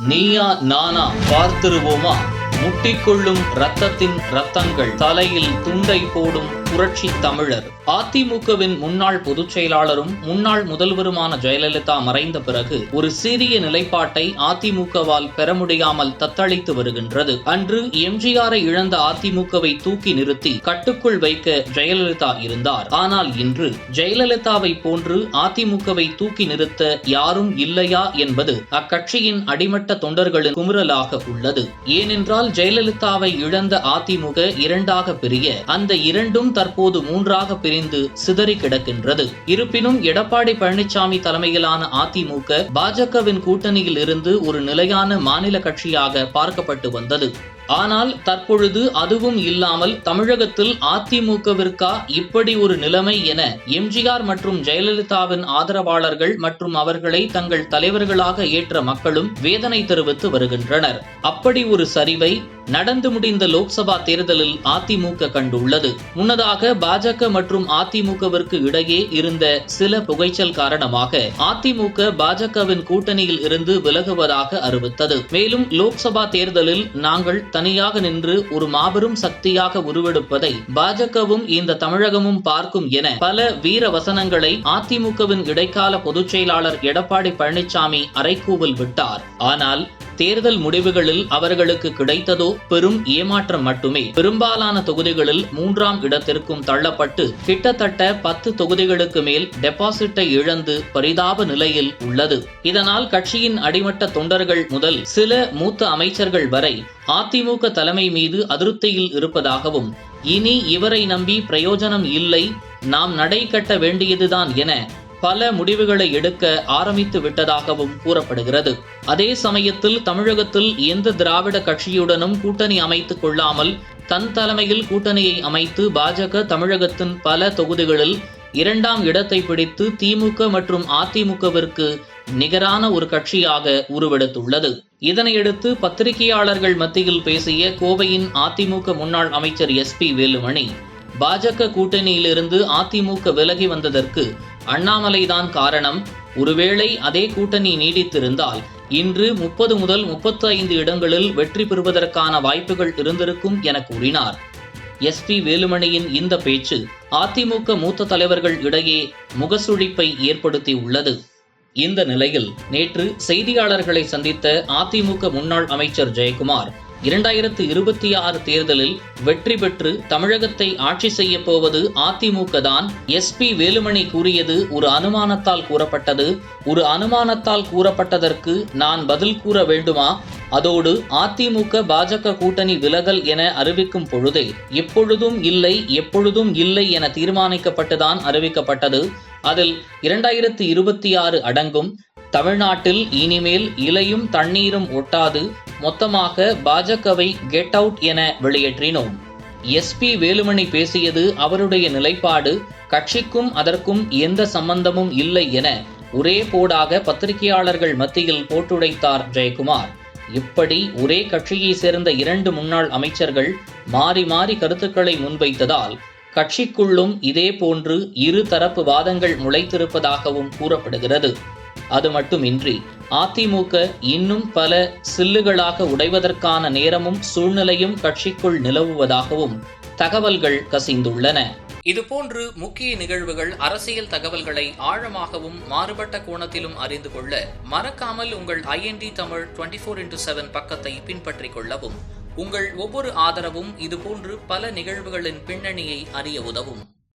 நீயா நானா பார்த்திருவோமா? முட்டிக்கொள்ளும் ரத்தத்தின் ரத்தங்கள் தலையில் துண்டை போடும் புரட்சி தமிழர். அதிமுகவின் முன்னாள் பொதுச் செயலாளரும் முன்னாள் முதல்வருமான ஜெயலலிதா மறைந்த பிறகு ஒரு சீரிய நிலைப்பாட்டை அதிமுகவால் பெற முடியாமல் தத்தளித்து வருகின்றது. அன்று எம்ஜிஆரை இழந்த அதிமுகவை தூக்கி நிறுத்தி கட்டுக்குள் வைக்க ஜெயலலிதா இருந்தார். ஆனால் இன்று ஜெயலலிதாவை போன்று அதிமுகவை தூக்கி நிறுத்த யாரும் இல்லையா என்பது அக்கட்சியின் அடிமட்ட தொண்டர்களின் குமுறலாக உள்ளது. ஏனென்றால் ஜெயலலிதாவை இழந்த அதிமுக இரண்டாக பிரிய அந்த இரண்டும் தற்போது மூன்றாக பிரிந்து சிதறி கிடக்கின்றது. இருப்பினும் எடப்பாடி பழனிசாமி தலைமையிலான அதிமுக பாஜகவின் கூட்டணியில் இருந்து ஒரு நிலையான மாநில கட்சியாக பார்க்கப்பட்டு வந்தது. ஆனால் தற்பொழுது அதுவும் இல்லாமல் தமிழகத்தில் அதிமுகவிற்கா இப்படி ஒரு நிலைமை என எம்ஜிஆர் மற்றும் ஜெயலலிதாவின் ஆதரவாளர்கள் மற்றும் அவர்களை தங்கள் தலைவர்களாக ஏற்ற மக்களும் வேதனை தெரிவித்து வருகின்றனர். அப்படி ஒரு சரிவை நடந்து முடிந்த லோக்சபா தேர்தலில் அதிமுக கண்டுள்ளது. முன்னதாக பாஜக மற்றும் அதிமுகவிற்கு இடையே இருந்த சில புகைச்சல் காரணமாக அதிமுக பாஜகவின் கூட்டணியில் இருந்து விலகுவதாக அறிவித்தது. மேலும் லோக்சபா தேர்தலில் நாங்கள் தனியாக நின்று ஒரு மாபெரும் சக்தியாக உருவெடுப்பதை பாஜகவும் இந்த தமிழகமும் பார்க்கும் என பல வீர வசனங்களை அதிமுகவின் இடைக்கால பொதுச் செயலாளர் எடப்பாடி பழனிசாமி அறைகூவல் விட்டார். ஆனால் தேர்தல் முடிவுகளில் அவர்களுக்கு கிடைத்ததோ பெரும் ஏமாற்றம் மட்டுமே. பெரும்பாலான தொகுதிகளில் மூன்றாம் இடத்திற்கும் தள்ளப்பட்டு கிட்டத்தட்ட பத்து தொகுதிகளுக்கு மேல் டெபாசிட்டை இழந்து பரிதாப நிலையில் உள்ளது. இதனால் கட்சியின் அடிமட்ட தொண்டர்கள் முதல் சில மூத்த அமைச்சர்கள் வரை அதிமுக தலைமை மீது அதிருப்தியில் இருப்பதாகவும் இனி இவரை நம்பி பிரயோஜனம் இல்லை நாம் நடை கட்ட வேண்டியதுதான் என பல முடிவுகளை எடுக்க ஆரம்பித்து விட்டதாகவும் கூறப்படுகிறது. அதே சமயத்தில் தமிழகத்தில் எந்த திராவிட கட்சியுடனும் கூட்டணி அமைத்துக் கொள்ளாமல் தன் தலைமையில் கூட்டணியை அமைத்து பாஜக தமிழகத்தின் பல தொகுதிகளில் இரண்டாம் இடத்தை பிடித்து திமுக மற்றும் அதிமுகவிற்கு நிகரான ஒரு கட்சியாக உருவெடுத்துள்ளது. இதனையடுத்து பத்திரிகையாளர்கள் மத்தியில் பேசிய கோவையின் அதிமுக முன்னாள் அமைச்சர் எஸ் பி வேலுமணி பாஜக கூட்டணியிலிருந்து அதிமுக விலகி வந்ததற்கு அண்ணாமலைதான் காரணம். ஒருவேளை அதே கூட்டணி நீடித்திருந்தால் இன்று முப்பது முதல் முப்பத்து ஐந்து இடங்களில் வெற்றி பெறுவதற்கான வாய்ப்புகள் இருந்திருக்கும் என கூறினார். எஸ் பி வேலுமணியின் இந்த பேச்சு அதிமுக மூத்த தலைவர்கள் இடையே முகசுழிப்பை ஏற்படுத்தி உள்ளது இந்த நிலையில் நேற்று செய்தியாளர்களை சந்தித்த அதிமுக முன்னாள் அமைச்சர் ஜெயக்குமார் இரண்டாயிரத்து இருபத்தி ஆறு தேர்தலில் வெற்றி பெற்று தமிழகத்தை ஆட்சி செய்ய போவது அதிமுக தான் எஸ் பி வேலுமணி கூறியது ஒரு அனுமானத்தால் கூறப்பட்டது. ஒரு அனுமானத்தால் கூறப்பட்டதற்கு நான் பதில் கூற வேண்டுமா? அதோடு அதிமுக பாஜக கூட்டணி விலகல் என அறிவிக்கும் பொழுதே எப்பொழுதும் இல்லை எப்பொழுதும் இல்லை என தீர்மானிக்கப்பட்டுதான் அறிவிக்கப்பட்டது. அதில் இரண்டாயிரத்து இருபத்தி ஆறு அடங்கும். தமிழ்நாட்டில் இனிமேல் இலையும் தண்ணீரும் ஒட்டாது. மொத்தமாக பாஜகவை கெட் அவுட் என வெளியேற்றினோம். எஸ்பி வேலுமணி பேசியது அவருடைய நிலைப்பாடு கட்சிக்கும் அதற்கும் எந்த சம்பந்தமும் இல்லை என ஒரே போடாக பத்திரிகையாளர்கள் மத்தியில் போட்டுடைத்தார் ஜெயக்குமார். இப்படி ஒரே கட்சியை சேர்ந்த இரண்டு முன்னாள் அமைச்சர்கள் மாறி மாறி கருத்துக்களை முன்வைத்ததால் கட்சிக்குள்ளும் இதே போன்று இரு தரப்பு வாதங்கள் முளைத்திருப்பதாகவும் கூறப்படுகிறது. அது மட்டுமின்றி அதிமுக இன்னும் பல சில்லுகளாக உடைவதற்கான நேரமும் சூழ்நிலையும் கட்சிக்குள் நிலவுவதாகவும் தகவல்கள் கசிந்துள்ளன. இதுபோன்று முக்கிய நிகழ்வுகள் அரசியல் தகவல்களை ஆழமாகவும் மாறுபட்ட கோணத்திலும் அறிந்து கொள்ள மறக்காமல் உங்கள் IND Tamil twenty four into seven பக்கத்தை பின்பற்றிக் கொள்ளவும். உங்கள் ஒவ்வொரு ஆதரவும் இதுபோன்று பல நிகழ்வுகளின் பின்னணியை அறிய உதவும்.